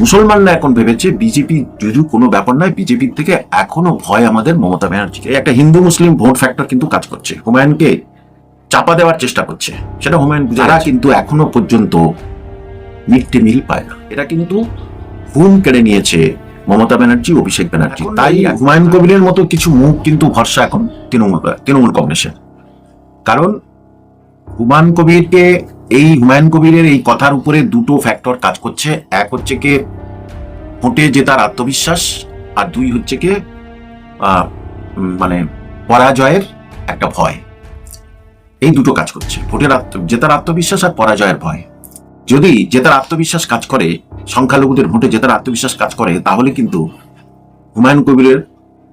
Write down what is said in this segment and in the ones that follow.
মুসলমানরা এখন ভেবেছে বিজেপি যদিও কোনো ব্যাপার নয় বিজেপির থেকে এখনও ভয় আমাদের মমতা ব্যানার্জিকে। একটা হিন্দু মুসলিম ভোট ফ্যাক্টর কিন্তু কাজ করছে। হুমায়ুনকে চাপা দেওয়ার চেষ্টা করছে। সেটা হুমায়ুন যারা কিন্তু এখনও পর্যন্ত মিড ডে মিল পায় না। এটা কিন্তু হুম কেড়ে নিয়েছে মমতা ব্যানার্জি অভিষেক ব্যানার্জি। তাই হুমায়ুন কবিরের মতো কিছু মুখ কিন্তু ভরসা এখন তৃণমূল তৃণমূল কংগ্রেসের। কারণ হুমায়ুন কবিরকে এই হুমায়ুন কবিরের এই কথার উপরে দুটো ফ্যাক্টর কাজ করছে। এক হচ্ছে কি ভোটে জেতার আত্মবিশ্বাস, আর দুই হচ্ছে কি মানে পরাজয়ের একটা ভয়। এই দুটো কাজ করছে। ভোটের আত্ম- জেতার আত্মবিশ্বাস আর পরাজয়ের ভয়। যদি জেতার আত্মবিশ্বাস কাজ করে, সংখ্যালঘুদের ভোটে জেতার আত্মবিশ্বাস কাজ করে, তাহলে কিন্তু হুমায়ুন কবিরের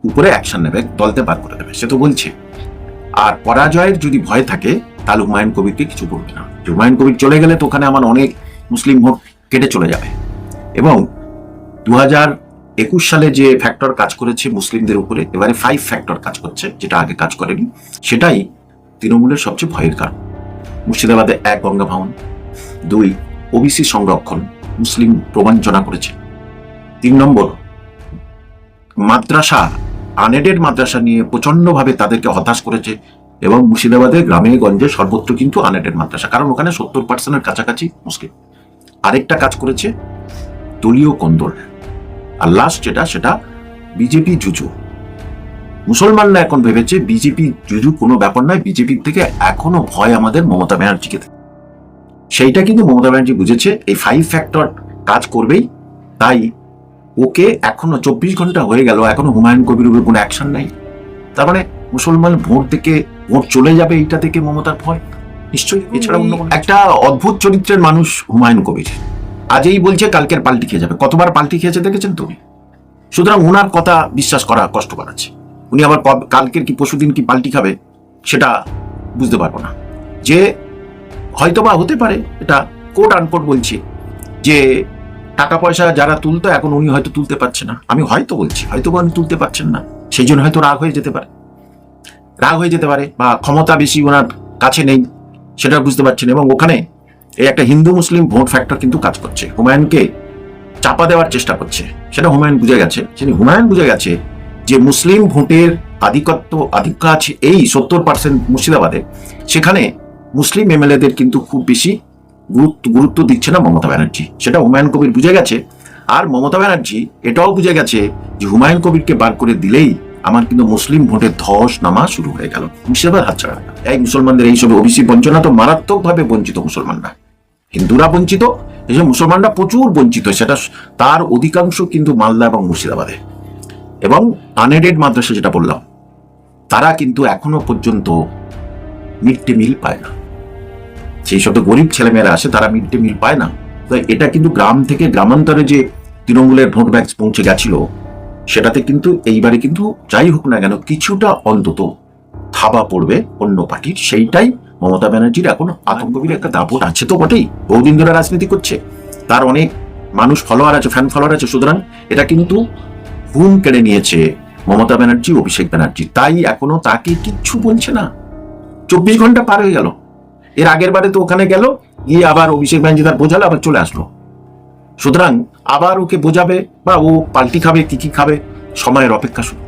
উপরে অ্যাকশন নেবে, দলতে বার করে দেবে, সে তো বলছে। আর পরাজয়ের যদি ভয় থাকে, তাহলে হুমায়ুন কবিরকে কিছু করবে না। হুমায়ুন কবির চলে গেলে তো ওখানে আমার অনেক মুসলিম ভোট কেটে চলে যাবে। এবং দু হাজার একুশ সালে যে ফ্যাক্টর কাজ করেছে মুসলিমদের উপরে, এবারে ফাইভ ফ্যাক্টর কাজ করছে, যেটা আগে কাজ করেনি, সেটাই তৃণমূলের সবচেয়ে ভয়ের কারণ। মুর্শিদাবাদে এক গঙ্গা ভবন, দুই ওবিসি সংরক্ষণ, মুসলিম প্রবঞ্চনা করেছে, তিন নম্বর মাদ্রাসা আনএডেড মাদ্রাসা নিয়ে প্রচণ্ডভাবে তাদেরকে হতাশ করেছে এবং মুর্শিদাবাদের গ্রামে গঞ্জে সর্বত্র কিন্তু আনএডেড মাদ্রাসা। কারণ ওখানে সত্তর পার্সেন্টের কাছাকাছি মুসলিম। আরেকটা কাজ করেছে দলীয় কন্দল। আর লাস্ট যেটা, সেটা বিজেপি জুজু। মুসলমানরা এখন ভেবেছে বিজেপি জুজু কোনো ব্যাপার নয় বিজেপির থেকে এখনও ভয় আমাদের মমতা ব্যানার্জিকে সেইটা কিন্তু মমতা ব্যানার্জি বুঝেছে, এই ফাইভ ফ্যাক্টর কাজ করবেই। তাই ওকে এখনও চব্বিশ ঘণ্টা হয়ে গেল, এখনও হুমায়ুন কবির উপর কোনো অ্যাকশন নাই। তার মানে মুসলমান ভোট থেকে, ভোট চলে যাবে এইটা থেকে মমতার ভয়? নিশ্চয়ই, এছাড়া অন্য একটা অদ্ভুত চরিত্রের মানুষ হুমায়ুন কবির। আজই বলছে কালকের পাল্টি খেয়ে যাবে। কতবার পাল্টি খেয়েছে দেখেছেন তুমি সুতরাং ওনার কথা বিশ্বাস করা কষ্টকর আছে উনি আবার কালকের কি পশুদিন কি পাল্টি খাবে, সেটা বুঝতে পারব না। যে হয়তোবা হতে পারে, এটা কোট আনকোট বলছি, যে টাকা পয়সা যারা তুলতো, এখন উনি হয়তো তুলতে পারছে না। আমি হয়তো বলছি হয়তো বা উনি তুলতে পারছেন না। সেই জন্য হয়তো রাগ হয়ে যেতে পারে। রাগ হয়ে যেতে পারে বা ক্ষমতা বেশি ওনার কাছে নেই, সেটা বুঝতে পারছেন। এবং ওখানে এই একটা হিন্দু মুসলিম ভোট ফ্যাক্টর কিন্তু কাজ করছে। হুমায়ুনকে চাপা দেওয়ার চেষ্টা করছে। সেটা হুমায়ুন বুঝে গেছে। সেটা হুমায়ুন বুঝে গেছে যে মুসলিম ভোটের আধিপত্য আধিক্য আছে এই সত্তর পার্সেন্ট মুর্শিদাবাদে, সেখানে মুসলিম এমএলএদের কিন্তু খুব বেশি গুরুত্ব গুরুত্ব দিচ্ছে না মমতা ব্যানার্জি। সেটা হুমায়ুন কবির বুঝে গেছে। আর মমতা ব্যানার্জি এটাও বুঝে গেছে যে হুমায়ুন কবিরকে বার করে দিলেই আমার কিন্তু মুসলিম ভোটের ধস নামা শুরু হয়ে গেল। মুর্শিদাবাদ হাতছাড়া। এই মুসলমানদের এইসব ওবিসি বঞ্চনা তো মারাত্মকভাবে বঞ্চিত মুসলমানরা। হিন্দুরা বঞ্চিত এইসব মুসলমানরা প্রচুর বঞ্চিত, সেটা তার অধিকাংশ কিন্তু মালদা এবং মুর্শিদাবাদে। এবং আনএডেড মাদ্রাসা যেটা বললাম, তারা কিন্তু এখনও পর্যন্ত মিড ডে মিল পায় না। সেই সব গরিব ছেলেমেয়েরা আসে, তারা মিড ডে মিল পায় না। তো এটা কিন্তু গ্রাম থেকে গ্রামান্তরে যে তৃণমূলের ভোট ব্যাংক পৌঁছে গেছিল সেটাতে কিন্তু এইবারে কিন্তু যাই হোক না কেন কিছুটা অন্তত থাবা পড়বে অন্য পার্টির। সেইটাই মমতা ব্যানার্জির এখন আতঙ্কবির একটা দাপট আছে তো বটেই। বহুদিন ধরে রাজনীতি করছে। তার অনেক মানুষ ফলোয়ার আছে ফ্যান ফলোয়ার আছে, সুতরাং এটা কিন্তু ঘুম কেড়ে নিয়েছে মমতা ব্যানার্জি, অভিষেক ব্যানার্জি। তাই এখনও তাকে কিচ্ছু বলছে না। চব্বিশ ঘণ্টা পার হয়ে গেল। এর আগের বারে তো ওখানে গেল, গিয়ে আবার অভিষেক ব্যানার্জি তার বোঝালো, আবার চলে আসলো। সুতরাং আবার ওকে বোঝাবে বা ও পাল্টি খাবে কি কি খাবে সময়ের অপেক্ষা শুধু